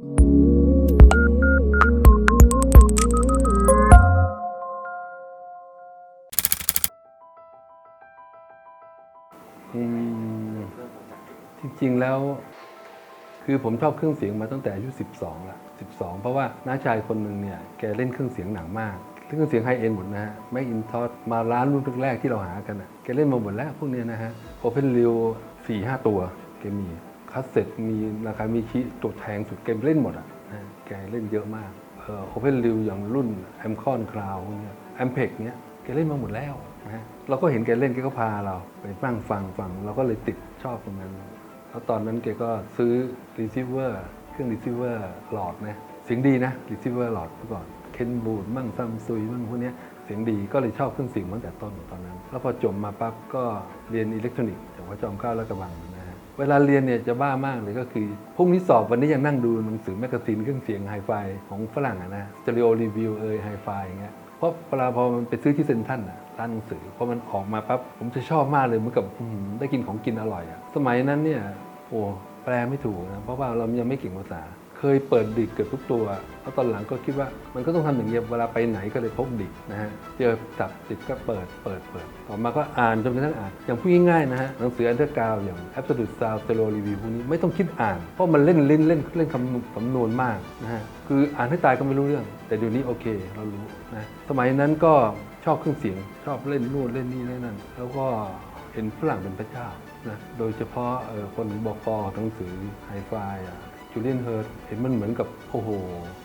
จริงๆแล้ว คือผมชอบเครื่องเสียงมาตั้งแต่อายุ 12ละ12 เพราะว่าน้าชายคนหนึ่งเนี่ยแกเล่นเครื่องเสียงหนังมากเครื่องเสียงไฮเอ็นหมดนะฮะแม็กอินทอสมาร้านรุ่นแรกๆที่เราหากันนะแกเล่นมาหมดแล้วพวกนี้นะฮะโอเพนริวสี่ห้าตัวแกมี คาสเซ็ตมีราคามีชิตัวแพงสุดแกมเล่นหมดอะนะแกเล่นเยอะมากโอเพนริวอย่างรุ่นแอมคอนคลาวเนี้ยแอมเพกเนี้ยแกเล่นมาหมดแล้วนะเราก็เห็นแกเล่นแกก็พาเราไปนั่งฟังฟังเราก็เลยติดชอบตรงนั้น แล้วตอนนั้นแกก็ซื้อรีซิเวอร์เครื่องรีซิเวอร์หลอดนะเสียงดีนะรีซิเวอร์หลอดเมื่อก่อนเคนบูดมั่งซัมซุยมั่งพวกเนี้ยเสียงดีก็เลยชอบเครื่องเสียงตั้งแต่ต้นตอนนั้น แล้วพอจบมาปั๊บก็เรียนอิเล็กทรอนิกส์จากวัดจอมเกล้าและกระบังนะ เวลาเรียนเนี่ยจะบ้ามากเลยก็คือพรุ่งนี้สอบวันนี้ยังนั่งดูหนังสือแมกกาซีนเครื่องเสียงไฮไฟของฝรั่งอะนะสเตอริโอรีวิวเอยไฮไฟอย่างเงี้ยเพราะเวลาพอมันไปซื้อที่เซ็นทรัลน่ะร้านหนังสือพอมันออกมาปั๊บผมจะชอบมากเลยเหมือนกับได้กินของกินอร่อยอะสมัยนั้นเนี่ยโอ้แปลไม่ถูกนะเพราะว่าเรายังไม่เก่งภาษา เคยเปิดดิกเกือบทุกตัวแล้วตอนหลังก็คิดว่ามันก็ต้องทำอย่างเงี้ยเวลาไปไหนก็เลยพกดิกนะฮะเจอจับดิกก็เปิดเปิดเปิดต่อมาก็อ่านจนกระทั่งอ่าน อย่างพูดง่ายๆนะฮะหนังสืออันเดอร์กราวอย่าง Absolute Sound Stereo Review พวกนี้ไม่ต้องคิดอ่าน เพราะมันเล่นเล่นเล่นเล่นคำสำนวนมากนะฮะคืออ่านให้ตายก็ไม่รู้เรื่อง แต่เดี๋ยวนี้โอเคเรารู้นะสมัยนั้นก็ชอบเครื่องเสียงชอบเล่นนู่นเล่นนี่เล่นนั่นแล้วก็เห็นฝรั่งเป็นพระเจ้านะโดยเฉพาะเอ่อคนบอกอหนังสือไฮไฟ จูเลียนเฮิร์ตเห็นมันเหมือนกับโอ้โห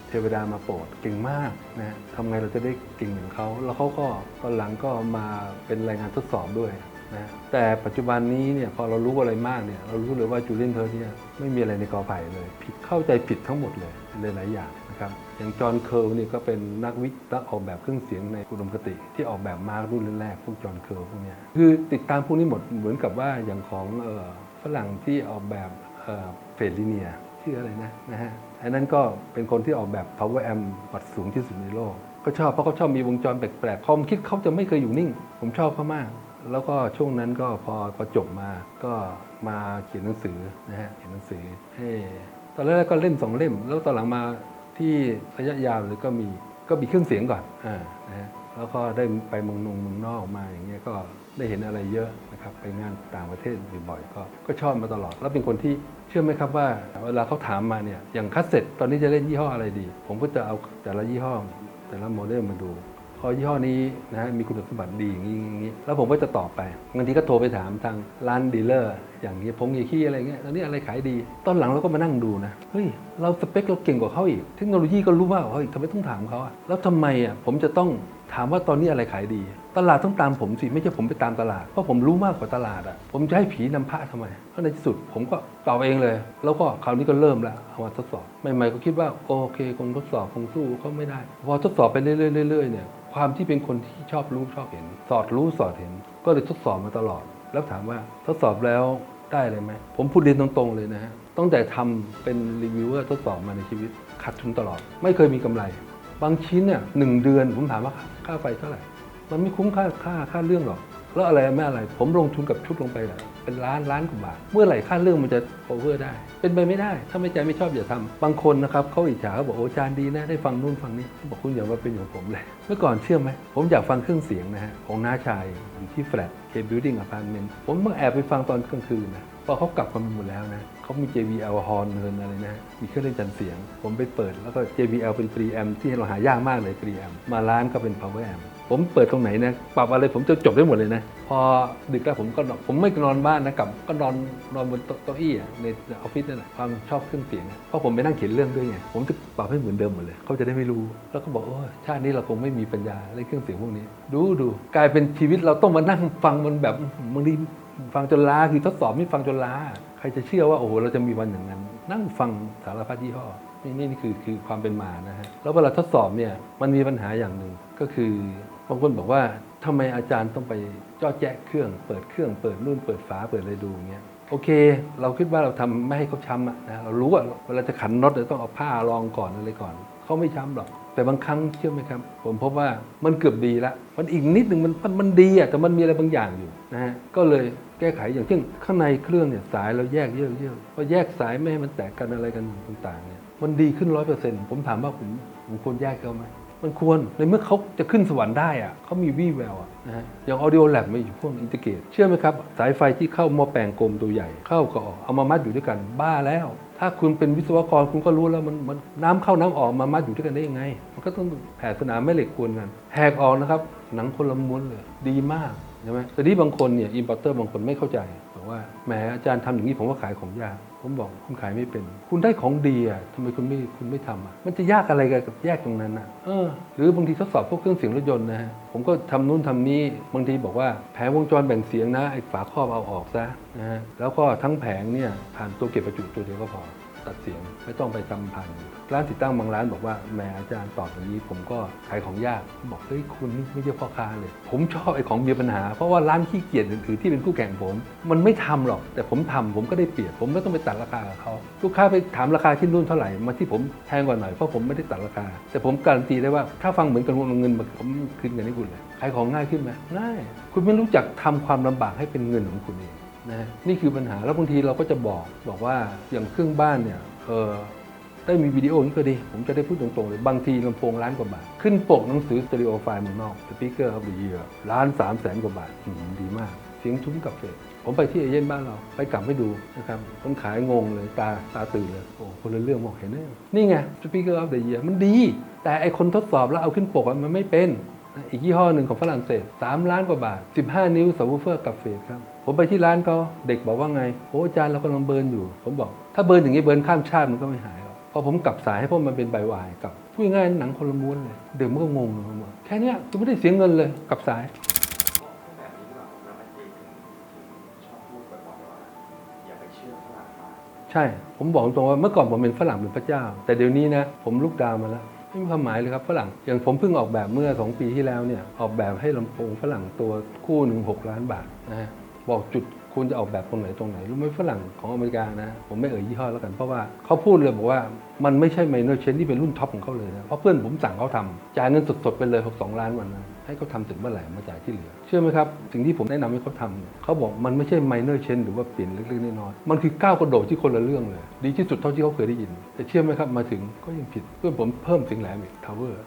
เทวดามาโปรดเก่งมากนะทำไงเราจะได้เก่งอย่างเขาแล้วเขาก็ตอนหลังก็มาเป็นรายงานทดสอบด้วยนะแต่ปัจจุบันนี้เนี่ยพอเรารู้อะไรมากเนี่ยเรารู้เลยว่าจูเลียนเฮิร์ตเนี่ยไม่มีอะไรในกอไผ่เลยผิดเข้าใจผิดทั้งหมดเลยหลายอย่างนะครับอย่างจอห์นเคิร์ลนี่ยก็เป็นนักวิทย์นักออกแบบเครื่องเสียงในอุดมคติ ที่ออกแบบมารุ่นแรกๆพวกจอห์นเคิร์ลพวกเนี้ยคือติดตามพวกนี้หมดเหมือนกับว่าอย่างของฝรั่งที่ออกแบบเฟดลิเนีย ชื่ออะไรนะนะฮะอันนั้นก็เป็นคนที่ออกแบบ power amp วัดสูงที่สุดในโลก ก็ชอบเพราะเขาชอบมีวงจรแปลกๆความคิดเขาจะไม่เคยอยู่นิ่ง ผมชอบเขามาก แล้วก็ช่วงนั้นก็พอพอจบมาก็มาเขียนหนังสือนะฮะเขียนหนังสือให้ตอนแรกก็เล่มสองเล่ม แล้วตอนหลังมาที่ระยะยาวเลยก็มีก็มีเครื่องเสียงก่อนอ่านะฮะ แล้วก็ได้ไปเมืองนงเมืองนอกมาอย่างเงี้ยก็ได้เห็นอะไรเยอะนะครับไปงานต่างประเทศบ่อยๆก็ก็ชอบมาตลอด แล้วเป็นคนที่เชื่อไหมครับว่า เวลาเขาถามมาเนี่ยอย่างคัสเซ็ตตอนนี้จะเล่นยี่ห้ออะไรดี ผมก็จะเอาแต่ละยี่ห้อ แต่ละโมเดลมาดูพอยี่ห้อนี้นะฮะมีคุณสมบัติดีอย่างนี้อย่างนี้แล้วผมก็จะตอบไปบางทีก็โทรไปถามทางร้านดีลเลอร์ อย่างนี้ผมยี่ขี้อะไรเงี้ยตอนนี้อะไรขายดี ตอนหลังเราก็มานั่งดูนะเฮ้ยเราสเปคเราเก่งกว่าเขาอีก เทคโนโลยีก็รู้ว่าเขาอีกทำไมต้องถามเขาอะแล้วทำไมอะผมจะต้อง ถามว่าตอนนี้อะไรขายดี ตลาดต้องตามผมสิ ไม่ใช่ผมไปตามตลาด เพราะผมรู้มากกว่าตลาดอะผมจะให้ผีนำพระทำไม เพราะในที่สุดผมก็ตอบเองเลย แล้วก็คราวนี้ก็เริ่มแล้วเอามาทดสอบใหม่ๆก็คิดว่าโอเคคงทดสอบคงสู้เขาไม่ได้ พอทดสอบไปเรื่อยๆเรื่อยๆเนี่ยความที่เป็นคนที่ชอบรู้ชอบเห็น สอดรู้สอดเห็น ก็เลยทดสอบมาตลอด แล้วถามว่าทดสอบแล้วได้เลยไหมผมพูดเรียนตรงๆเลยนะฮะตั้งแต่ทำเป็นรีวิวเวอร์ทดสอบมาในชีวิตขาดทุนตลอด ไม่เคยมีกำไร บางชิ้นเนี่ยหนึ่งเดือนผมถามว่าค่าไฟเท่าไหร่ มันไม่คุ้มค่าค่าค่าเรื่องหรอก แล้วอะไรไม่อะไร ผมลงทุนกับชุดลงไปอะเป็นล้านล้านกว่าบาท เมื่อไหร่ค่าเรื่องมันจะ cover ได้ เป็นไปไม่ได้ ถ้าไม่ใจไม่ชอบอย่าทำบางคนนะครับเขาอิจฉาเขาบอกโอ้จารย์ดีนะได้ฟังนู่นฟังนี่บอกคุณอย่ามาเป็นอย่างผมเลย เมื่อก่อนเชื่อไหมผมอยากฟังเครื่องเสียงนะฮะของน้าชายอยู่ที่แฟลต K Building Apartment ผมต้อแอบไปฟังตอนกลางคืนนะ พอเขากลับกันหมดแล้วนะเขามี JBL Horn เนินอะไรนะมีเครื่องเล่นจันเสียง ผมไปเปิดแล้วก็ JBL เป็น preamp ที่เราหายากมากเลย preamp มาร้านก็เป็น power amp ผมเปิดตรงไหนนะปรับอะไรผมจะจบได้หมดเลยนะ พอดึกแล้วผมก็ผมไม่นอนบ้านนะกลับก็นอนนอนบนโต๊ะเก้าอี้อะในออฟฟิศนั่นแหละความชอบเครื่องเสียงเพราะผมไปนั่งเขียนเรื่องด้วยไงผมจะปรับให้เหมือนเดิมหมดเลยเขาจะได้ไม่รู้ แล้วก็บอกโอ้ชาตินี้เราคงไม่มีปัญญาเล่นเครื่องเสียงพวกนี้ ดูดูกลายเป็นชีวิตเราต้องมานั่งฟังมันแบบบางที ฟังจนล้าคือทดสอบไม่ฟังจนล้า ใครจะเชื่อว่าโอ้โหเราจะมีวันอย่างนั้น นั่งฟังสารพัดยี่ห้อนี่นี่คือคือความเป็นมานะฮะแล้วเวลาทดสอบเนี่ยมันมีปัญหาอย่างหนึ่งก็คือบางคนบอกว่าทำไมอาจารย์ต้องไปจ่อแจ๊ะเครื่อง เปิดเครื่องเปิดนู่นเปิดฝาเปิดอะไรดูอย่างเงี้ยโอเค เราคิดว่าเราทำไม่ให้เขาช้ำนะเรารู้ว่าเวลาจะขันน็อตเราต้องเอาผ้ารองก่อนอะไรก่อนเขาไม่ช้ำหรอก แต่บางครั้งเชื่อไหมครับ ผมพบว่ามันเกือบดีล้วมันอีกนิดหนึ่งมันมันมันดีอะแต่มันมีอะไรบางอย่างอยู่นะฮะก็เลยแก้ไขอย่างเช่นข้างในเครื่องเนี่ยสายเราแยกเยอะๆพอแยกสายไม่ให้มันแตกกันอะไรกันต่างๆเนี่ยมันดีขึ้นร้อยเปอร์เซ็นต์ผมถามว่าผมผมควรแยกเขาไหมมันควรในเมื่อเขาจะขึ้นสวรรค์ได้อะเขามีวี่แววอะนะฮะอย่าง Audio Lab มาอยู่พวกอินทิเกตเชื่อไหมครับ สายไฟที่เข้าหม้อแปลงกลมตัวใหญ่เข้าก็ออกเอามามัดอยู่ด้วยกันบ้าแล้ว ถ้าคุณเป็นวิศวกรคุณก็รู้แล้วมันมันน้ำเข้าน้ำออกมามัดอยู่ด้วยกันได้ยังไง มันก็ต้องแผ่สนามแม่เหล็กกวนกันแหกออกนะครับ หนังคนละม้วนเลย ดีมากใช่ไหมแต่ที่บางคนเนี่ยอินพอร์เตอร์บางคนไม่เข้าใจบอกว่าแหมอาจารย์ทำอย่างนี้ผมว่าขายของยาก ผมบอกคุณขายไม่เป็น คุณได้ของดีอะทำไมคุณไม่คุณไม่ทำอะมันจะยากอะไรกันกับแยกตรงนั้นอะเออ หรือบางทีทดสอบพวกเครื่องเสียงรถยนต์นะฮะผมก็ทำนู่นทำนี้บางทีบอกว่าแผงวงจรแบ่งเสียงนะไอ้ฝาครอบเอาออกซะนะฮะแล้วก็ทั้งแผงเนี่ยผ่านตัวเก็บประจุตัวเดียวก็พอ ตัดเสียงไม่ต้องไปทำพันร้านติดตั้งบางร้านบอกว่าแหมอาจารย์ตอบอย่างนี้ ผมก็ขายของยากบอกเฮ้ยคุณไม่ใช่พ่อค้าเลย ผมชอบไอ้ของมีปัญหา เพราะว่าร้านขี้เกียจอื่นๆที่เป็นคู่แข่งผม มันไม่ทำหรอก แต่ผมทำผมก็ได้เปรียบผมไม่ต้องไปตัดราคากับเขาลูกค้าไปถามราคาที่นู่นเท่าไหร่มาที่ผมแพงกว่าหน่อยเพราะผมไม่ได้ตัดราคา แต่ผมการันตีได้ว่าถ้าฟังเหมือนกันวงเงินผมคืนเงินให้คุณเลยขายของง่ายขึ้นไหมง่ายคุณไม่รู้จักทำความลำบากให้เป็นเงินของคุณเอง นะนี่คือปัญหาแล้วบางทีเราก็จะบอกบอกว่าอย่างเครื่องบ้านเนี่ยเออได้มีวิดีโอนี้ก็ดี ผมจะได้พูดตรงๆเลย บางทีลำโพงล้านกว่าบาท ขึ้นปกหนังสือสเตอริโอไฟล์เมืองนอกสปีกเกอร์ครับดีเยอะล้านสามแสนกว่าบาทดีมาก เสียงทุ้มกับเฟผมไปที่เอเย่นบ้านเราไปกลับให้ดูนะครับคนขายงงเลยตาตาตื่นเลยโอ้คนละเรื่องบอกเห็นไหมนี่ไงสปีกเกอร์ออฟเดอะเยียมันดี แต่ไอคนทดสอบแล้วเอาขึ้นปกมันไม่เป็น อีกยี่ห้อหนึ่งของฝรั่งเศส3ล้านกว่าบาท 15 นิ้วสับวูฟเฟอร์กับเฟสครับ ผมไปที่ร้านเขาเด็กบอกว่าไงโอ้อาจารย์เรากำลังเบิร์นอยู่ ผมบอก ถ้าเบิร์นอย่างนี้เบิร์นข้ามชาติมันก็ไม่หายหรอกพอผมกลับสายให้พวกมันเป็นใบวายกลับพูดง่ายหนังคนละม้วนเลยเด็กมันก็งงเลยผมบแค่นี้ยคุณไม่ได้เสียเงินเลยกลับสายแบบนี้เราเราไม่ได้ถึงชอบพูดบ่อยๆว่าอย่าไปเชื่อฝรั่งมากใช่ ผมบอกตรงว่าเมื่อก่อนผมเป็นฝรั่งเป็นพระเจ้า แต่เดี๋ยวนี้นะผมลุกดาวมาแล้วไม่มีความหมายเลยครับฝรั่งอย่างผมเพิ่งออกแบบเมื่อ 2 ปีที่แล้วเนี่ยออกแบบให้ลำโพงฝรั่งตัวคู่หนึ่งหกล้านบาทนะฮะ บอกจุดควรจะออกแบบตรงไหนตรงไหนรู้ไหมฝรั่งของอเมริกานะ ผมไม่เอ่ยยี่ห้อแล้วกัน เพราะว่าเขาพูดเลยบอกว่ามันไม่ใช่ไมเนอร์เชนที่เป็นรุ่นท็อปของเขาเลยนะ เพราะเพื่อนผมสั่งเขาทำจ่ายเงินสดๆไปเลย 62 ล้านวันนั้นให้เขาทำเสร็จเมื่อไหร่มาจ่ายที่เหลือ เชื่อไหมครับ สิ่งที่ผมแนะนำให้เขาทำเขาบอกมันไม่ใช่ไมเนอร์เชนหรือว่าเปลี่ยนเล็กๆน้อยๆมันคือก้าวกระโดดที่คนละเรื่องเลย ดีที่สุดเท่าที่เขาเคยได้ยิน แต่เชื่อไหมครับมาถึงก็ยังผิดเพื่อนผมเพิ่มสียงแหลมอีกทาวเวอร์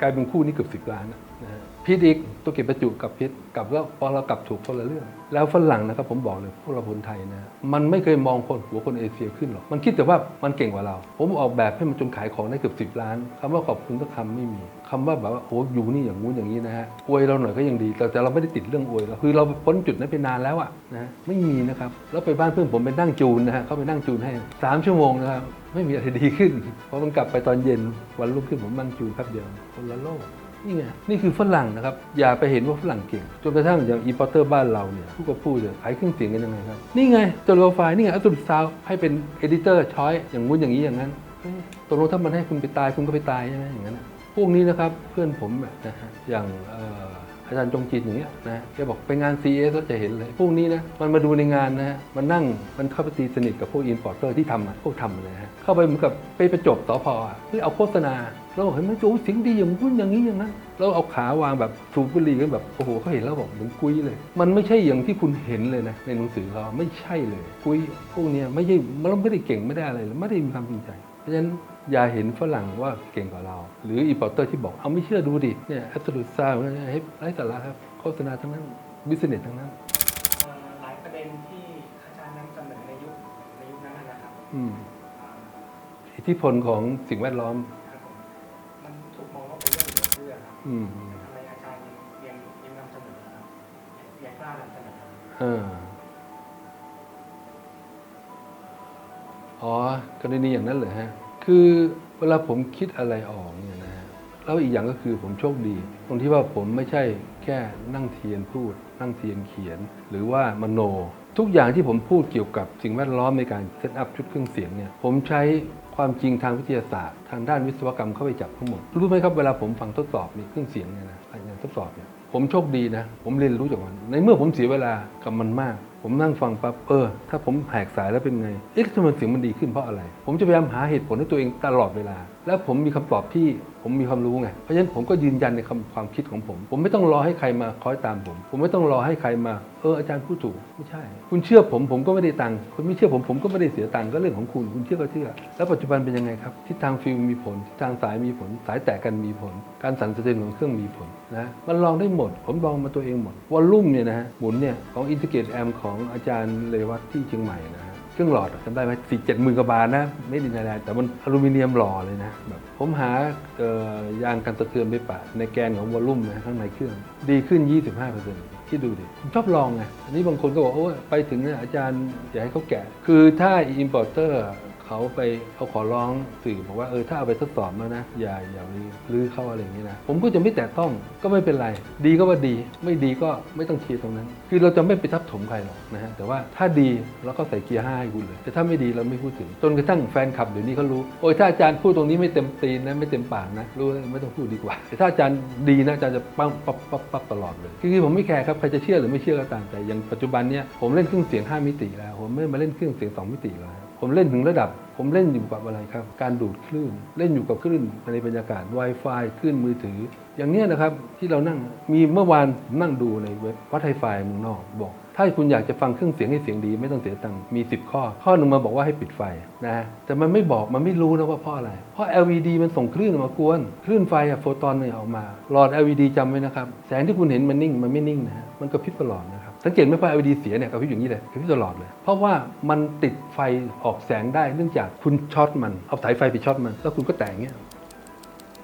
กลายเป็นคู่นี้เกือบสิบล้านนะนะฮะ พิษอีกตัวเก็บประจุกับพิษกลับแล้วพอเรากลับถูกคนละเรื่อง แล้วฝรั่งนะครับผมบอกเลยพวกเราคนไทยนะมันไม่เคยมองคนหัวคนเอเชียขึ้นหรอกมันคิดแต่ว่ามันเก่งกว่าเรา ผมออกแบบให้มันจนขายของได้เกือบสิบล้านคำว่าขอบคุณสักคำไม่มีคำว่าแบบว่าโอ้อยู่นี่อย่างงู้นอย่างนี้นะฮะอวยเราหน่อยก็ยังดี แต่แต่เราไม่ได้ติดเรื่องอวยเราคือเราพ้นจุดนั้นไปนานแล้วอะนะไม่มีนะครับแล้วไปบ้านเพื่อนผมไปนั่งจูนนะฮะเขาไปนั่งจูนให้สามชั่วโมงนะครับไม่มีอะไรดีขึ้นเพราะมันกลับไปตอนเย็นวันรุ่งขึ้นผมนั่งจูนแป๊บเดียวคนละโลก นี่ไงนี่คือฝรั่งนะครับ อย่าไปเห็นว่าฝรั่งเก่งจนกระทั่งอย่างอีพอร์เตอร์บ้านเราเนี่ยผู้ก็พูดเลยขายเครื่องเสียงกันยังไงครับ นี่ไงตัวโลไฟล์นี่ไงอัตุดซาวให้เป็นเอดิเตอร์ช้อยอย่างงู้นอย่างนี้อย่างนั้นตกลงถ้ามันให้คุณไปตายคุณก็ไปตายใช่ไหมอย่างนั้นพวกนี้นะครับเพื่อนผมแบบนะฮะอย่างเอาจารย์จงจินอย่างเงี้ยนะแกบอกไปงาน CES ก็จะเห็นเลย พวกนี้นะมันมาดูในงานนะฮะมันนั่งมันเข้าไปตีสนิทกับพวกอินพอร์เตอร์ที่ทำอะพวกทำเลยฮะเข้าไปเหมือนกับไปประจบสพอะเพื่อเอาโฆษณาเราบอกเห็นไหมโอ้สียงดีอย่างนู้นอย่างนี้อย่างนั้นแล้วเอาขาวางแบบสูบบุหรี่กันแบบโอ้โหเขาเห็นแล้วบอกเหมือนกุ้ยเลย มันไม่ใช่อย่างที่คุณเห็นเลยนะในหนังสือเขาไม่ใช่เลยกุ้ยพวกเนี้ยไม่ใช่มันไม่ได้เก่งไม่ได้อะไรเลยไม่ได้มีความจริงใจ เพราะฉะนั้น อย่าเห็นฝรั่งว่าเก่งกว่าเรา หรืออีพอร์เตอร์ที่บอกเอาไม่เชื่อดูดิเนี่ยแอ s สูตซ่าให้ไร้สาระครับโฆษณาทั้งนั้นบิสเนสทั้งนั้นเอ่อหลายประเด็นที่อาจารย์นำเสนอในยุคในยุคนั้นนะนะครับอืมอ่าอิทธิพลของสิ่งแวดล้อมครับผมมันถูกมองว่าเป็นเรื่องเหลือเชื่อครับอืมแต่ทำไมอาจารย์ยังยังยังนำเสนอครับยังกล้านำเสนอเอออ๋อกรณีอย่างนั้นเหรอฮะ คือเวลาผมคิดอะไรออกเนี่ยนะฮะแล้วอีกอย่างก็คือผมโชคดี ตรงที่ว่าผมไม่ใช่แค่นั่งเทียนพูด นั่งเทียนเขียน หรือว่ามโน ทุกอย่างที่ผมพูดเกี่ยวกับสิ่งแวดล้อมในการเซตอัพชุดเครื่องเสียงเนี่ยผมใช้ความจริงทางวิทยาศาสตร์ ทางด้านวิศวกรรมเข้าไปจับทั้งหมด รู้ไหมครับเวลาผมฟังทดสอบนี่เครื่องเสียงเนี่ยนะการทดสอบเนี่ยผมโชคดีนะ ผมเรียนรู้จากมัน ในเมื่อผมเสียเวลากับมันมาก ผมนั่งฟังปั๊บเออ ถ้าผมแหกสายแล้วเป็นไง เอ๊ะทำไมเสียงมันดีขึ้นเพราะอะไร ผมจะพยายามหาเหตุผลให้ตัวเองตลอดเวลา แล้วผมมีคำตอบที่ผมมีความรู้ไง เพราะฉะนั้นผมก็ยืนยันในคำความคิดของผม ผมไม่ต้องรอให้ใครมาคอยตามผม ผมไม่ต้องรอให้ใครมา เอออาจารย์พูดถูก ไม่ใช่ คุณเชื่อผมผมก็ไม่ได้ตังค์ คุณไม่เชื่อผมผมก็ไม่ได้เสียตังค์ก็เรื่องของคุณ คุณเชื่อก็เชื่อ แล้วปัจจุบันเป็นยังไงครับทิศทางฟิลมีผลทิศทางสายมีผล สายแตกกันมีผล การสั่นสะเทือนของเครื่องมีผลนะ มันลองได้หมด ผมลองมาตัวเองหมด วอลลุ่มเนี่ยนะฮะ หมุนเนี่ยของอินทิเกรตแอมของอาจารย์เลวัตที่เชียงใหม่นะฮะเครื่องหลอดจำได้ไหมสี่เจ็ดหมื่นกว่าบาทนะ ไม่ดินอะไรแต่มันอลูมิเนียมหล่อเลยนะแบบผมหาเอ่อยางกันสะเทือนไปปะในแกนของวอลลุ่มนะข้างในเครื่อง ดีขึ้น 25%คิดดูดิผมชอบลองไงอันนี้บางคนก็บอกโอ้ไปถึงเนี่ยอาจารย์อยากให้เขาแกะ คือถ้าอินพอร์ เตอร์เขาไปเขาขอร้องสื่อบอกว่าเออถ้าเอาไปทดสอบแล้วนะอย่าอย่าไปรื้อเข้าอะไรอย่างนี้นะผมก็จะไม่แตะต้องก็ไม่เป็นไร ดีก็ว่าดี ไม่ดีก็ไม่ต้องเชียร์ตรงนั้น คือเราจะไม่ไปทับถมใครหรอกนะฮะแต่ว่าถ้าดีเราก็ใส่เกียร์ห้าให้คุณเลย แต่ถ้าไม่ดีเราไม่พูดถึงจนกระทั่งแฟนคลับเดี๋ยวนี้เขารู้โอ้ยถ้าอาจารย์พูดตรงนี้ไม่เต็มตีนนะไม่เต็มปากนะรู้แล้วไม่ต้องพูดดีกว่า แต่ถ้าอาจารย์ดีนะอาจารย์จะปั๊บปั๊บปั๊บปั๊บตลอดเลยคือผมไม่แคร์ครับใครจะเชื่อหรือไม่เชื่อก็ตามแต่อย่างปัจจุบันเนี้ยผมเล่นเครื่องเสียงห้ามิติแล้วผมไม่มาเล่นเครื่องเสียงสองมิติแล้วครับ ผมเล่นถึงระดับ ผมเล่นอยู่กับอะไรครับ การดูดคลื่น เล่นอยู่กับคลื่นในบรรยากาศ Wi-Fi คลื่นมือถือ อย่างเนี้ยนะครับที่เรานั่งมีเมื่อวานผมนั่งดูในเว็บวัดไฮไฟเมืองนอกบอก ถ้าคุณอยากจะฟังเครื่องเสียงให้เสียงดีไม่ต้องเสียตังค์มี 10 ข้อ ข้อหนึ่งมาบอกว่าให้ปิดไฟนะแต่มันไม่บอกมันไม่รู้นะว่าเพราะอะไร เพราะ LED มันส่งคลื่นมากวนคลื่นไฟอะโฟตอนเนี่ยออกมาหลอด LED จำไว้นะครับแสงที่คุณเห็นมันนิ่งมันไม่นิ่งนะฮะมันกระพริบตลอดนะ สังเกตไหมว่า LED เสียเนี่ยกระพริบอย่างนี้เลยกระพริบตลอดเลย เพราะว่ามันติดไฟออกแสงได้เนื่องจากคุณช็อตมันเอาสายไฟไปช็อตมัน แล้วคุณก็แต่งเงี้ย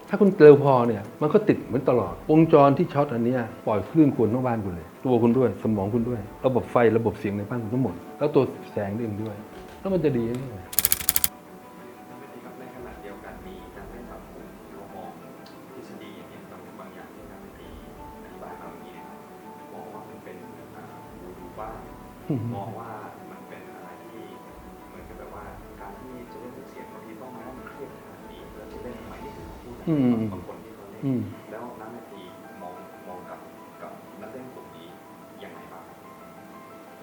ถ้าคุณเร็วพอเนี่ยมันก็ติดเหมือนตลอด วงจรที่ช็อตอันนี้ปล่อยคลื่นควรทั้งบ้านคุณเลย ตัวคุณด้วยสมองคุณด้วย ระบบไฟระบบเสียงในบ้านคุณทั้งหมด แล้วตัวแสงเองด้วย แล้วมันจะดียังไง อพูดนะอืมบางคนที่เขาเล่นอืม แล้วนักดนตรีมองมองกับกับนักเล่นกลุ่มนี้ยังไงบ้าง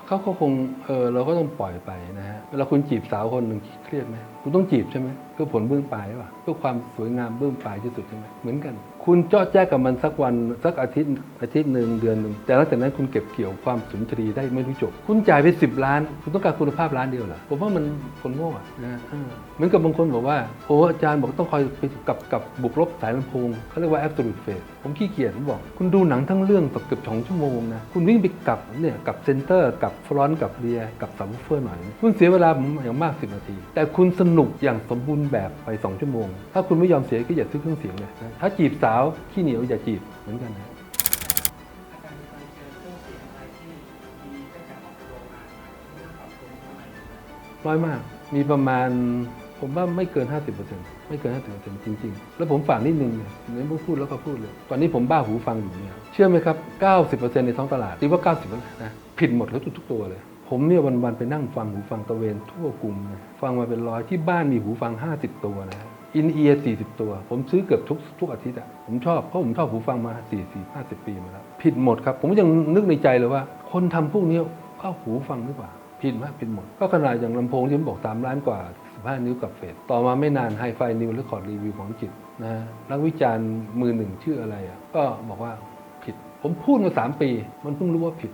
เขาก็คงเออเราก็ต้องปล่อยไปนะฮะเวลาคุณจีบสาวคนหนึ่งเครียดไหม คุณต้องจีบใช่ไหมเพื่อผลเบื้องปลายหรือเปล่าเพื่อความสวยงามเบื้องปลายที่สุดใช่ไหมเหมือนกัน คุณเจาะแจ้กับมันสักวันสักอาทิตย์อาทิตย์หนึ่งเดือนหนึ่งแต่หลังจากนั้นคุณเก็บเกี่ยวความสุนทรีย์ได้ไม่รู้จบ คุณจ่ายไปสิบล้าน คุณต้องการคุณภาพล้านเดียวเหรอผมว่ามันคนโง่อะนะฮะเออเหมือนกับบางคนบอกว่าโอ้อาจารย์บอกต้องคอยไปกับกับบุกลบสายลำโพงเขาเรียกว่า absolute phase ผมขี้เกียจผมบอก คุณดูหนังทั้งเรื่องเกือบสองชั่วโมงนะคุณวิ่งไปกลับเนี่ยกับเซนเตอร์กับฟรอนต์กับเรียกับซับวูฟเฟอร์หน่อยคุณเสียเวลาผมอย่างมาก10นาที แต่คุณสนุนุกอย่างสมบูรณ์แบบไป 2 ชั่วโมง ถ้าคุณไม่ยอมเสียก็อย่าซื้อเครื่องเสียงเลยนะถ้าจีบสาวขี้เหนียวอย่าจีบเหมือนกันนะอาจารย์เคยเจอเครื่องเสียงอะไรที่ดีตั้งแต่ออกโรงงานมาเรื่องปรับปรุงทำไมน้อยมาก มีประมาณผมว่าไม่เกิน 50%ไม่เกิน 50%จริง ๆ แล้วผมฝากนิดนึงเนี่ยเนี่ยพูดแล้วก็พูดเลย ตอนนี้ผมบ้าหูฟังอยู่เนี่ย เชื่อไหมครับ 90%ในท้องตลาดตีว่า 90แล้วนะ ผิดหมดแล้วทุกตัวเลย ผมเนี่ยวันๆไปนั่งฟังหูฟังตะเวนทั่วกรุงนะฟังมาเป็นร้อยที่บ้านมีหูฟัง 50 ตัวนะอินเอียร์40ตัว ผมซื้อเกือบทุกทุกอาทิตย์อะผมชอบเพราะผมชอบหูฟังมา40 50ปีมาแล้ว ผิดหมดครับ ผมยังนึกในใจเลยว่า คนทำพวกนี้เข้าหูฟังหรือเปล่า ผิดมากผิดหมด ก็ขนาดอย่างลำโพงที่ผมบอก3ล้านกว่า15นิ้วกับเฟสต่อมาไม่นานไฮไฟนิวและคอร์ดรีวิวของอังกฤษนะนักวิจารณ์มือหนึ่งชื่ออะไรอะก็บอกว่าผิด ผมพูดมา3ปี มันเพิ่งรู้ว่าผิด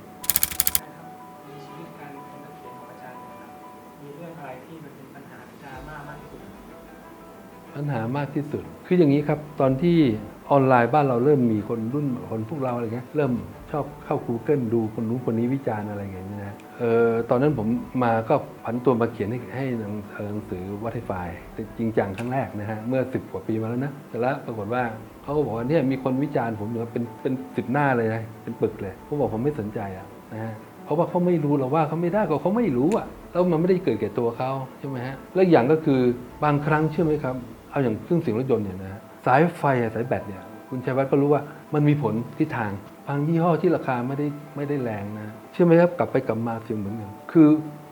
ปัญหามากที่สุด คืออย่างนี้ครับ ตอนที่ออนไลน์บ้านเราเริ่มมีคนรุ่นคนพวกเราอะไรเงี้ยเริ่มชอบเข้า Google ดูคนนู้นคนนี้วิจารณ์อะไรเงี้ยนะเออตอนนั้นผมมาก็ผันตัวมาเขียนให้ให้หนังหนังสือวัตถุไฟจริงจังครั้งแรกนะฮะเมื่อ 10 กว่าปีมาแล้วนะแต่ละปรากฏว่าเขาก็บอกว่าเนี่ยมีคนวิจารณ์ผมอยู่เป็นเป็นสิบหน้าเลยนะเป็นปึกเลยผมบอกผมไม่สนใจอะนะฮะเพราะว่าเขาไม่รู้เราว่าเขาไม่ได้ก็เขาไม่รู้อะแล้วมันไม่ได้เกิดแก่ตัวเขาใช่ไหมฮะแล้วอย่างก็คือบางครั้งเชื่อไหมครับ เอาอย่างเครื่องเสียงรถยนต์เนี่ยนะฮะสายไฟสายแบตเนี่ยคุณชัยวัฒน์ก็รู้ว่ามันมีผลทิศทางบางยี่ห้อที่ราคาไม่ได้ไม่ได้แรงนะเชื่อไหมครับกลับไปกลับมาเสียงเหมือนกันคือ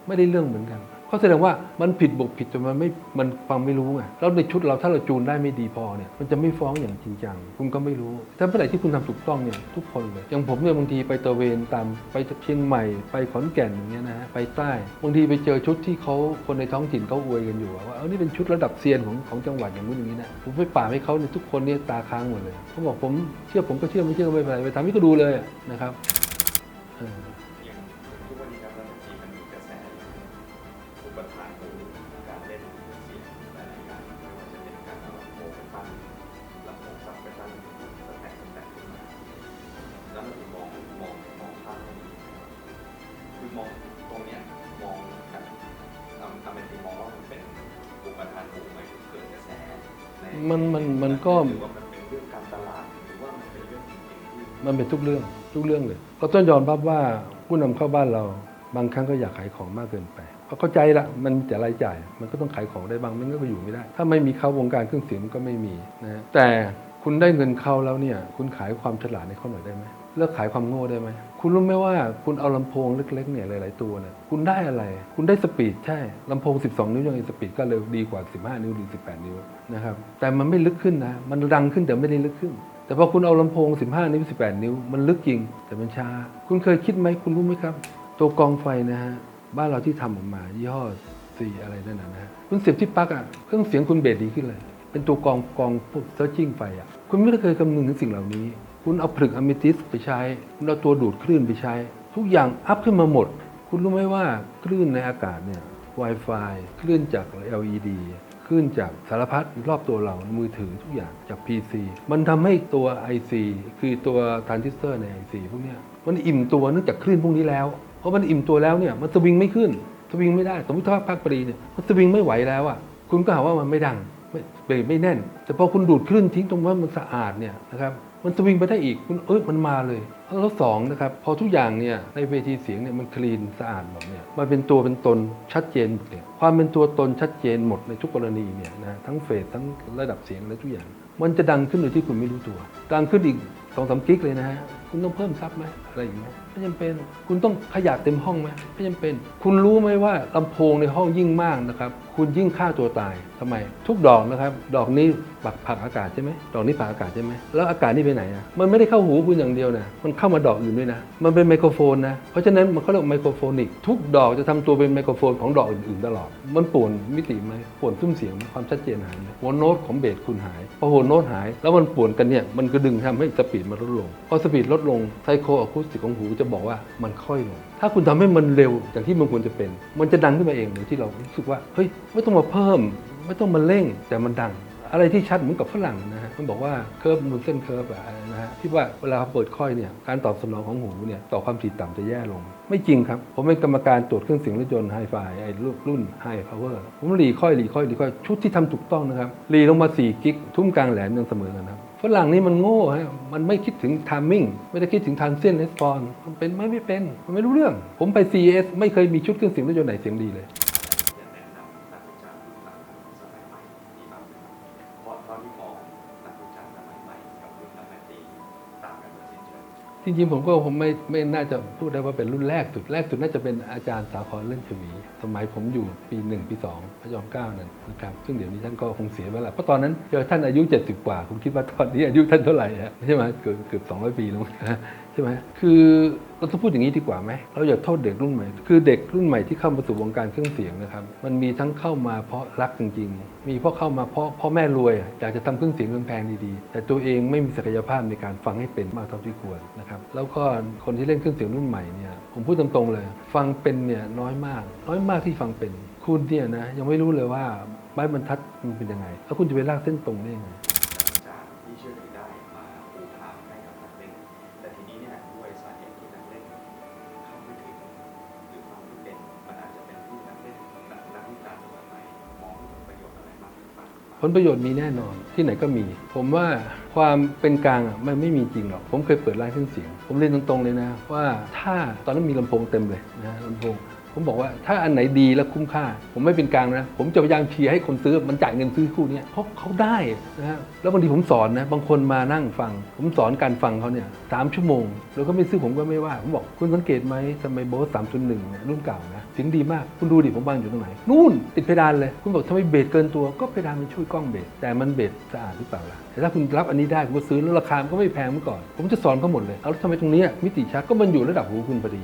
ไม่ได้เรื่องเหมือนกัน ก็แสดงว่ามันผิดบกผิดจนมันไม่มันฟังไม่รู้ไงแล้วในชุดเราถ้าเราจูนได้ไม่ดีพอเนี่ยมันจะไม่ฟ้องอย่างจริงจังคุณก็ไม่รู้ ถ้าเมื่อไหร่ที่คุณทำถูกต้องเนี่ยทุกคนเลยอย่างผมเนี่ยบางทีไปตะเวนตามไปเชียงใหม่ ไปขอนแก่นอย่างเงี้ยนะฮะไปใต้บางทีไปเจอชุดที่เขาคนในท้องถิ่นเขาอวยกันอยู่ว่าเออนี่เป็นชุดระดับเซียนของของจังหวัดอย่างนู้นอย่างนี้นะผมไปป่าให้เขาเนี่ยทุกคนเนี่ยตาค้างหมดเลยเขาบอกผมเชื่อผมก็เชื่อไม่เชื่อก็ไม่เป็นไรไปทำให้ก็ดูเลยนะครับ ทุกเรื่องเลยก็ต้องยอมรับว่าผู้นำเข้าบ้านเราบางครั้งก็อยากขายของมากเกินไปเพราเข้าใจละมันมีแต่รายจ่าย มันก็ต้องขายของได้บางไม่งั้นก็อยู่ไม่ได้ ถ้าไม่มีเขาวงการเครื่องเสียงมันก็ไม่มีนะแต่คุณได้เงินเข้าแล้วเนี่ย คุณขายความฉลาดในเขาหน่อยได้ไหมเลิกขายความโง่ได้ไหมคุณรู้ไหมว่าคุณเอาลำโพงเล็กๆเนี่ยหลาย ๆตัวเนี่ยคุณได้อะไร คุณได้สปีดใช่ลำโพง 12 นิ้วยังไงสปีดก็เร็วดีกว่า 15 นิ้วหรือ 18 นิ้วนะครับแต่มันไม่ลึกขึ้นนะมันดังขึ้นแต่ไม่ได้ลึกขึ้น แต่พอคุณเอาลำโพง 15 นิ้ว 18 นิ้ว มันลึกจริง แต่มันช้า คุณเคยคิดไหมคุณรู้ไหมครับ ตัวกองไฟนะฮะ บ้านเราที่ทำออกมา ยี่ห้อสีอะไรนั่นนะฮะคุณเสียบที่ปลั๊กอะ เครื่องเสียงคุณเบสดีขึ้นเลย เป็นตัวกองกองพวกเซิร์ชิ่งไฟอะ คุณไม่ได้เคยคำนึงถึงสิ่งเหล่านี้ คุณเอาผลึกอะมิติสไปใช้ คุณเอาตัวดูดคลื่นไปใช้ ทุกอย่างอัพขึ้นมาหมด คุณรู้ไหมว่าคลื่นในอากาศเนี่ย Wi-Fi คลื่นจาก LED คลื่นจากสารพัดรอบตัวเรา มือถือทุกอย่างจาก PC มันทำให้ตัว IC คือตัวทรานซิสเตอร์ใน IC พวกนี้มันอิ่มตัวเนื่องจากคลื่นพวกนี้แล้ว เพราะมันอิ่มตัวแล้วเนี่ยมันสวิงไม่ขึ้นสวิงไม่ได้ สมมติถ้าภาคปรีเนี่ยมันสวิงไม่ไหวแล้วอะคุณก็หาว่ามันไม่ดังไม่เบรกไม่แน่น แต่พอคุณดูดคลื่นทิ้งตรงว่ามันสะอาดเนี่ยนะครับมันสวิงไปได้อีกคุณเอ้ยมันมาเลย แล้วสองนะครับพอทุกอย่างเนี่ยในเวทีเสียงเนี่ยมันคลีนสะอาดหมดเนี่ยมันเป็นตัวเป็นตนชัดเจนหมดเนี่ยความเป็นตัวตนชัดเจนหมดในทุกกรณีเนี่ยนะทั้งเฟสทั้งระดับเสียงและทุกอย่าง มันจะดังขึ้นโดยที่คุณไม่รู้ตัว ดังขึ้นอีกสองสามกิกเลยนะฮะคุณต้องเพิ่มซับไหมอะไรอย่างเงี้ยไม่จำเป็นคุณต้องขยะเต็มห้องไหมไม่จำเป็น คุณรู้ไหมว่าลำโพงในห้องยิ่งมากนะครับ คุณยิ่งฆ่าตัวตายทำไม ทุกดอกนะครับ ดอกนี้ปักผักอากาศใช่ไหมดอกนี้ผักอากาศใช่ไหมแล้วอากาศนี่ไปไหนอะมันไม่ได้เข้าหูคุณอย่างเดียวนะมันเข้ามาดอกอื่นด้วยนะมันเป็นไมโครโฟนนะเพราะฉะนั้นมันเขาเรียกไมโครโฟนิกทุกดอกจะทำตัวเป็นไมโครโฟนของดอกอื่นๆตลอด มันป่วนมิติไหมป่วนซุ้มเสียงไหมความชัดเจนหายไหมหัวโน้ตของเบสคุณหายพอหัวโน้ตหาย แล้วมันป่วนกันเนี่ยมันก็ดึงทำให้สปีดมันลดลงพอสปีดลดลงไซโคอะคูสติกของหูจะบอกว่ามันค่อยลง ถ้าคุณทำให้มันเร็วอย่างที่มันควรจะเป็น มันจะดังขึ้นมาเองโดยที่เรารู้สึกว่าเฮ้ยไม่ต้องมาเพิ่ม ไม่ต้องมาเร่งแต่มันดัง อะไรที่ชัดเหมือนกับฝรั่งนะฮะมันบอกว่าเคิร์ฟบนเส้นเคิร์ฟอะนะฮะที่ว่าเวลาเปิดค่อยเนี่ยการตอบสนองของหูเนี่ยต่อความถี่ต่ำจะแย่ลง ไม่จริงครับ ผมเป็นกรรมการตรวจเครื่องเสียงรถยนต์ไฮไฟไอ้รุ่นไฮพาวเวอร์ผมรีค่อยรีค่อยรีค่อยชุดที่ทำถูกต้องนะครับรีลงมา4กิกทุ่มกลางแหลมยังเสมอกันนะครับ ฝรั่งนี่มันโง่ฮะ มันไม่คิดถึงทามมิ่ง ไม่ได้คิดถึงทานเส้นเรสปอนมันเป็นไม่ไม่เป็น มันไม่รู้เรื่อง ผมไป CES ไม่เคยมีชุดเครื่องเสียงรถยนต์ไหนเสียงดีเลย จริงๆผมก็ผมไม่ไม่น่าจะพูดได้ว่าเป็นรุ่นแรกสุดแรกสุดน่าจะเป็นอาจารย์สาครเล่นชวีสมัยผมอยู่ปีหนึ่งปีสองพระยอมเก้านั่นนะครับซึ่งเดี๋ยวนี้ท่านก็คงเสียไปแล้วเพราะตอนนั้นเจอท่านอายุ 70 กว่าคุณคิดว่าตอนนี้อายุท่านเท่าไหร่ฮะใช่ไหมเกือบเกือบ200 ปีแล้วมั้ง ช่ไหมคือเราต้องพูดอย่างนี้ดีกว่าไหมเราอย่าโทษเด็กรุ่นใหม่ คือเด็กรุ่นใหม่ที่เข้ามาสู่วงการเครื่องเสียงนะครับ มันมีทั้งเข้ามาเพราะรักจริง ๆ มีเพราะเข้ามาเพราะพ่อแม่รวยอยากจะทำเครื่องเสียงแพงๆดีๆ แต่ตัวเองไม่มีศักยภาพในการฟังให้เป็นมากเท่าที่ควรนะครับ แล้วก็คนที่เล่นเครื่องเสียงรุ่นใหม่เนี่ย ผมพูดตรงๆเลย ฟังเป็นเนี่ยน้อยมาก น้อยมากที่ฟังเป็น คุณเนี่ยนะยังไม่รู้เลยว่าไม้บรรทัดมันเป็นยังไง แล้วคุณจะไปลากเส้นตรงได้ยังไง ผลประโยชน์มีแน่นอนที่ไหนก็มี ผมว่าความเป็นกลางอะมันไม่มีจริงหรอก ผมเคยเปิดร้านเครื่องเสียง ผมเรียนตรงๆเลยนะว่าถ้าตอนนั้นมีลำโพงเต็มเลยนะลำโพง ผมบอกว่าถ้าอันไหนดีและคุ้มค่า ผมไม่เป็นกลางนะ ผมจะพยายามเชียร์ให้คนซื้อมันจ่ายเงินซื้อคู่นี้เพราะเขาได้นะฮะแล้วบางทีผมสอนนะบางคนมานั่งฟัง ผมสอนการฟังเขาเนี่ยสามชั่วโมง แล้วก็ไม่ซื้อผมก็ไม่ว่า ผมบอกคุณสังเกตไหมทำไมโบสสามจุดหนึ่งเนี่ยรุ่นเก่านะเสียงดีมากคุณดูดิผมวางอยู่ตรงไหนนู่นติดเพดานเลย คุณบอกทำไมเบสเกินตัวก็เพดานมันช่วยกล้องเบสแต่มันเบสสะอาดหรือเปล่าล่ะแต่ถ้าคุณรับอันนี้ได้คุณก็ซื้อแล้วราคามันก็ไม่แพงเมื่อก่อน ผมจะสอนเขาหมดเลย เอาแล้วทำไมตรงนี้มิติชัดก็มันอยู่ระดับหูคุณพอดี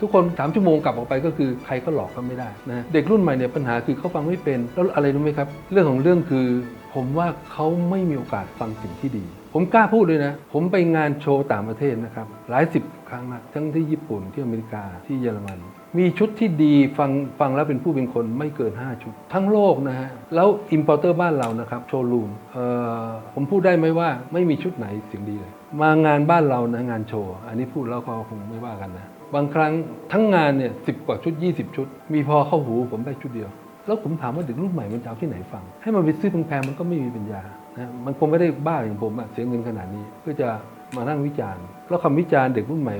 ทุกคนสามชั่วโมงกลับออกไปก็คือใครก็หลอกก็ไม่ได้นะเด็กรุ่นใหม่เนี่ยปัญหาคือเขาฟังไม่เป็นแล้วอะไรรู้ไหมครับ เรื่องของเรื่องคือผมว่าเขาไม่มีโอกาสฟังสิ่งที่ดี ผมกล้าพูดเลยนะ ผมไปงานโชว์ต่างประเทศนะครับ หลายสิบครั้งนะทั้งที่ญี่ปุ่นที่อเมริกาที่เยอรมัน มีชุดที่ดีฟังฟังแล้วเป็นผู้เป็นคนไม่เกิน 5 ชุด ทั้งโลกนะฮะ แล้วอิมพอร์เตอร์บ้านเรานะครับ โชว์รูมเอ่อผมพูดได้ไหมว่าไม่มีชุดไหนเสียงดีเลย มางานบ้านเรานะ งานโชว์ อันนี้พูดแล้วก็คงไม่ว่ากันนะ บางครั้งทั้งงานเนี่ยสิกว่าชุด 20 ชุด มีพอเข้าหูผมได้ชุดเดียว แล้วผมถามว่าเด็กรุ่นใหม่มันจะเอาที่ไหนฟัง ให้มันไปซื้อแพงๆมันก็ไม่มีปัญญานะมันคงไม่ได้บ้าอย่างผมอะเสียเงินขนาดนี้เพื่อจะมานั่งวิจารณ์ แล้วคำวิจารณ์เด็กรุ่นใหม่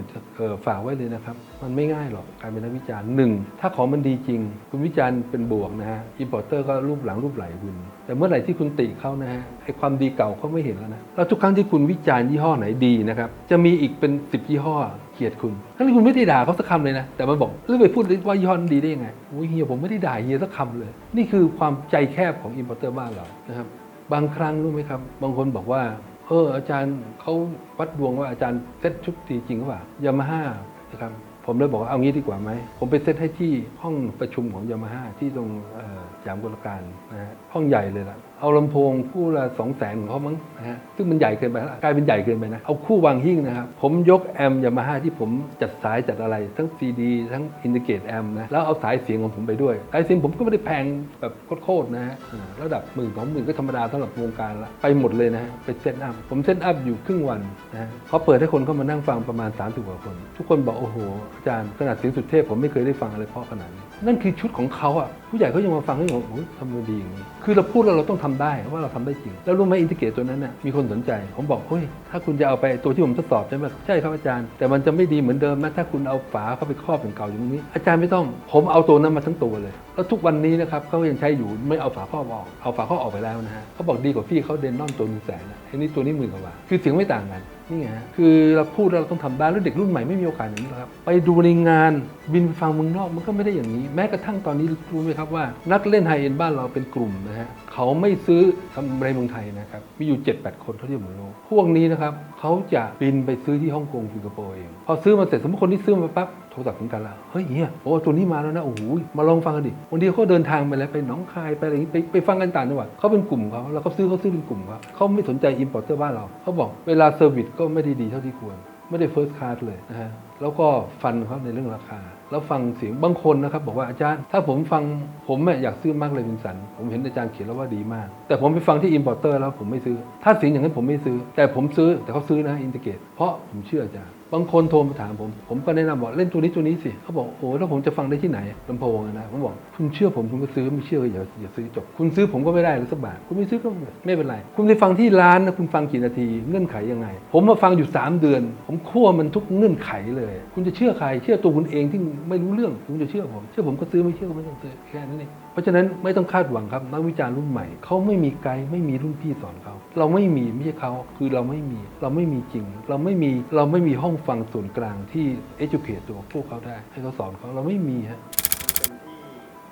ฝากไว้เลยนะครับ มันไม่ง่ายหรอกการเป็นนักวิจารณ์หนึ่งถ้าของมันดีจริง คุณวิจารณ์เป็นบวกนะฮะอินพอร์เตอร์ก็รูปหลังรูปไหลคุณ แต่เมื่อไหร่ที่คุณติเขานะฮะไอความดีเก่าเขาไม่เห็นแล้วนะแล้วทุกครั้งที่คุณวิจารณ์ยี่ห้อไหนดีนะครับจะมีอีกเป็นสิบยี่ห้อเกลียดคุณทั้งที่คุณไม่ได้ด่าเขาสักคำเลยนะ แต่มันบอกแล้วไปพูดว่ายี่ห้อนั้ดีได้ยังไงโอ้ยเฮียผมไม่ได้ด่าเฮียสักคำเลย นี่คือความใจแคบของอินพอร์เตอร์บ้านเรานะครับบางครั้งรู้ไหมครับบางคนบอกว่า เอออาจารย์เขาวัดดวงว่าอาจารย์เซ็ตชุดดีจริงหรือเปล่ายามาฮ่านะครับผมเลยบอกว่าเอางี้ดีกว่าไหม ผมไปเซตให้ที่ห้องประชุมของยามาฮ่าที่ตรงเอ่อสยามกุลการนะฮะห้องใหญ่เลยล่ะ เอาลำโพงคู่ละสองแสนของเขามั้งนะฮะซึ่งมันใหญ่เกินไปกลายเป็นใหญ่เกินไปนะ เอาคู่วางหิ้งนะครับ ผมยกแอมยามาฮ่าที่ผมจัดสายจัดอะไร ทั้งซีดีทั้งอินดิเกตแอมนะ แล้วเอาสายเสียงของผมไปด้วย สายเสียงผมก็ไม่ได้แพงแบบโคตรๆนะฮะระดับหมื่นสองหมื่นก็ธรรมดาสำหรับวงการละไปหมดเลยนะฮะไปเซตอัพผมเซตอัพอยู่ครึ่งวันนะฮะเขาเปิดให้คนเข้ามานั่งฟังประมาณ 3 0กว่าคน ทุกคนบอกโอ้โหอาจารย์ขนาดเสียงสุดเทพผมไม่เคยได้ฟังอะไรเพราะขนาดนี้นั่นคือชุดของเขาอะผู้ใหญ่เขายังมาฟังให้ผมโอ้ยทำมาดีอย่างนี้คือเราพูดแล้วเราต้องทำได้ว่าเราทำได้จริง แล้วรู้ไหมอินทิเกตตัวนั้นน่ะมีคนสนใจ ผมบอกเฮ้ยถ้าคุณจะเอาไปตัวที่ผมทดสอบใช่ไหมใช่ครับอาจารย์ แต่มันจะไม่ดีเหมือนเดิมนะถ้าคุณเอาฝาเข้าไปครอบเป็นเก่าอย่างนี้ อาจารย์ไม่ต้อง ผมเอาตัวนั้นมาทั้งตัวเลยแล้วทุกวันนี้นะครับเขายังใช้อยู่ไม่เอาฝาครอบออกเอาฝาครอบออกไปแล้วนะฮะเขาบอกดีกว่าพี่เขาเดนนอนตัวหนึ่งแสนนะไอ้นี่ตัวนี้หมื่นกว่าบาทคือเสียงไม่ต่างกันนี่ไงฮะคือเราพูดแล้วเราต้องทำได้แล้วเด็กรุ่นใหม่ไม่มีโอกาสอย่างนี้ครับไปดูในงานบินไปฟังเมืองนอกมันก็ไม่ได้อย่างนี้ แม้กระทั่งตอนนี้รู้ไหมครับว่า นักเล่นไฮเอ็นบ้านเราเป็นกลุ่มนะฮะ เขาไม่ซื้อทำในเมืองไทยนะครับ มีอยู่ 7-8 คนเท่าที่ผมรู้พวกนี้นะครับเขาจะบินไปซื้อที่ฮ่องกงสิงคโปร์เอง พอซื้อมาเสร็จสมมติคนที่ซื้อมาปั๊บโทรศัพท์ถึงกันแล้วเฮ้ยเฮียโอ้ตัวนี้มาแล้วนะโอ้โหมาลองฟังกันดิบางทีเขาเดินทางไปแล้วไปหนองคายไปอะไรอย่างนี้ไปไปฟังกันต่างจังหวัดเขาเป็นกลุ่มเขาแล้วเขาซื้อเขาซื้อเป็นกลุ่มเขาเขาไม่สนใจอินพอร์เตอร์บ้านเราเขาบอกเวลาเซอร์วิสก็ไม่ได้ดีเท่าที่ควร ไม่ได้เฟิร์สคลาสเลยนะฮะแล้วก็ฟันเขาในเรื่องราคา แล้วฟังเสียงบางคนนะครับ บอกว่าอาจารย์ ถ้าผมฟังผมเนี่ยอยากซื้อมากเลยวินสัน ผมเห็นอาจารย์เขียนแล้วว่าดีมาก แต่ผมไปฟังที่อินพอร์เตอร์แล้วผมไม่ซื้อ ถ้าเสียงอย่างนั้นผมไม่ซื้อ แต่ผมซื้อแต่เขาซื้อนะอินทิเกตเพราะผมเชื่ออาจารย์ บางคนโทรมาถามผม ผมก็แนะนำบอกเล่นตัวนี้ตัวนี้สิเขาบอกโอ้แล้วผมจะฟังได้ที่ไหนลำโพงอะนะผมบอกคุณเชื่อผมคุณก็ซื้อไม่เชื่อก็อย่าอย่าซื้อจบ คุณซื้อผมก็ไม่ได้หรือสักบาทคุณไม่ซื้อก็ไม่เป็นไร คุณไปฟังที่ร้านนะคุณฟังกี่นาทีเงื่อนไขยังไง ผมมาฟังอยู่ 3 เดือน ผมคั่วมันทุกเงื่อนไขเลย คุณจะเชื่อใคร เชื่อตัวคุณเองที่ไม่รู้เรื่องคุณจะเชื่อผม เชื่อผมก็ซื้อไม่เชื่อก็ไม่ต้องซื้อแค่นั้นเอง เพราะฉะนั้นไม่ต้องคาดหวังครับนักวิจารณ์รุ่นใหม่เขาไม่มีไกด์ไม่มีรุ่นพี่สอนเขาเราไม่มีไม่ใช่เขาคือเราไม่มีเราไม่มีจริง เราไม่มีเราไม่มีห้องฟังส่วนกลางที่ educate ตัวพวกเขาได้ ให้เขาสอนเขาเราไม่มีฮะ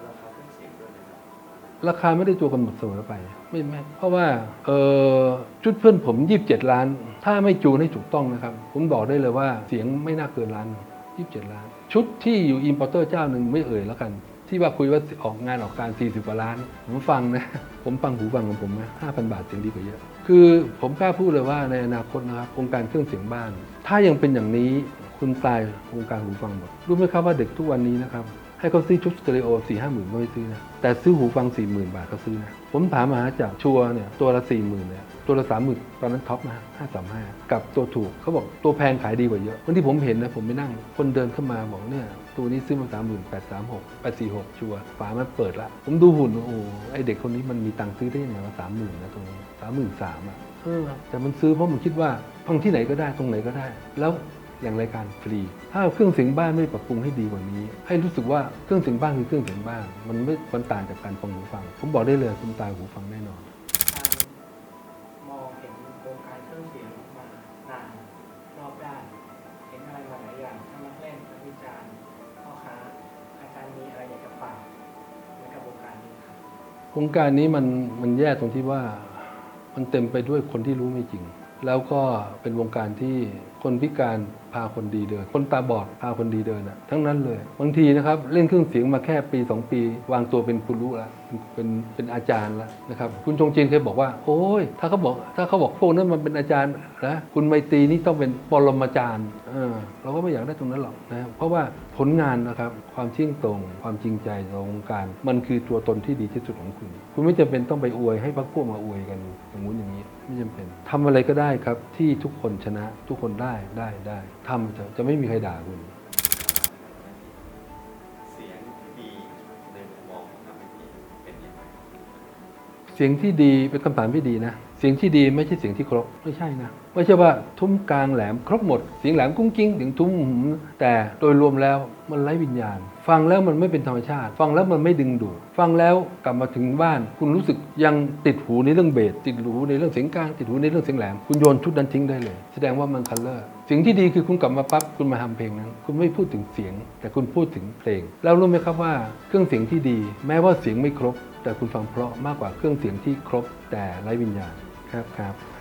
ราคาเครื่องเสียงด้วยนะครับราคาไม่ได้ตัวกำหนดเสมอไปไม่ไม่เพราะว่าเออชุดเพื่อนผม 27 ล้าน ถ้าไม่จูนให้ถูกต้องนะครับ ผมบอกได้เลยว่าเสียงไม่น่าเกินล้าน 27 ล้าน ชุดที่อยู่อินพอร์เตอร์เจ้าหนึ่งไม่เอ่ยแล้วกัน ที่ว่าคุยว่าออกงานออกการ 40กว่าล้าน ผมฟังนะ ผมฟังหูฟังของผมนะ5,000 บาทเสียงดีกว่าเยอะ คือผมกล้าพูดเลยว่าในอนาคตนะครับวงการเครื่องเสียงบ้าน ถ้ายังเป็นอย่างนี้คุณตายวงการหูฟังหมด รู้ไหมครับว่าเด็กทุกวันนี้นะครับให้เขาซื้อชุดสเตอริโอสี่ห้าหมื่นก็ไม่ซื้อนะ แต่ซื้อหูฟังสี่หมื่นบาทก็ซื้อนะ ผมถามหาจากชัวเนี่ยตัวละสี่หมื่นเนี่ย ตัวละสามหมื่นตอนนั้นท็อปนะห้าสามห้ากับตัวถูกเขาบอกตัวแพงขายดีกว่าเยอะวันที่ผมเห็นนะผมไปนั่ง คนเดินเข้ามาบอกเนี่ยตัวนี้ซื้อมาสามหมื่นแปดสามหกแปดสี่หกชัวร์ฝามันเปิดละผมดูหุ่นโอ้โหไอเด็กคนนี้มันมีตังค์ซื้อได้ยังไงวะสามหมื่นนะตรงนี้สามหมื่นสามอะเออแต่มันซื้อเพราะมันคิดว่าฟังที่ไหนก็ได้ตรงไหนก็ได้ แล้วแหล่งรายการฟรี ถ้าเครื่องเสียงบ้านไม่ปรับปรุงให้ดีกว่านี้ ให้รู้สึกว่าเครื่องเสียงบ้านคือเครื่องเสียงบ้าน มันไม่มันต่างจากการฟังหูฟัง ผมบอกได้เลยคุณตายหูฟังแน่นอน วงการนี้มันมันแย่ตรงที่ว่ามันเต็มไปด้วยคนที่รู้ไม่จริง แล้วก็เป็นวงการที่ คนพิการพาคนดีเดิน คนตาบอดพาคนดีเดินอะทั้งนั้นเลย บางทีนะครับเล่นเครื่องเสียงมาแค่ปี 2 ปี วางตัวเป็นคุณรู้แล้วเป็นเป็นอาจารย์แล้วนะครับคุณชงจินเคยบอกว่า โอ้ย ถ้าเขาบอกถ้าเขาบอกพวกนั้นมันเป็นอาจารย์นะคุณไมตรีนี่ต้องเป็นปรมาจารย์เออเราก็ไม่อยากได้ตรงนั้นหรอกนะเพราะว่าผลงานนะครับความเที่ยงตรง ความจริงใจในวงการ มันคือตัวตนที่ดีที่สุดของคุณ คุณไม่จำเป็นต้องไปอวยให้พรรคพวกมาอวยกันอย่างงู้นอย่างนี้ ไม่จำเป็นทำอะไรก็ได้ครับที่ทุกคนชนะทุกคนได้ได้ได้ทำเถอะจะไม่มีใครด่าคุณ เสียงที่ดีในมุมมองของนักดนตรีเป็นยังไงเสียงที่ดีเป็นคำถามที่ดีนะเสียงที่ดีไม่ใช่เสียงที่ครบไม่ใช่นะไม่ใช่ว่าทุ้มกลางแหลมครบหมดเสียงแหลมกุ้งกิ้งถึงทุ้มหืมแต่โดยรวมแล้วมันไร้วิญญาณ ฟังแล้วมันไม่เป็นธรรมชาติ ฟังแล้วมันไม่ดึงดูดฟังแล้วกลับมาถึงบ้าน คุณรู้สึกยังติดหูในเรื่องเบสติดหูในเรื่องเสียงกลางติดหูในเรื่องเสียงแหลมคุณโยนชุดนั้นทิ้งได้เลย แสดงว่ามันคัลเลอร์เสียงที่ดีคือคุณกลับมาปั๊บคุณมาทำเพลงนั้น คุณไม่พูดถึงเสียง แต่คุณพูดถึงเพลง แล้วรู้ไหมครับว่าเครื่องเสียงที่ดี แม้ว่าเสียงไม่ครบ แต่คุณฟังเพราะมากกว่าเครื่องเสียงที่ครบแต่ไร้วิญญาณครับ ครับครับ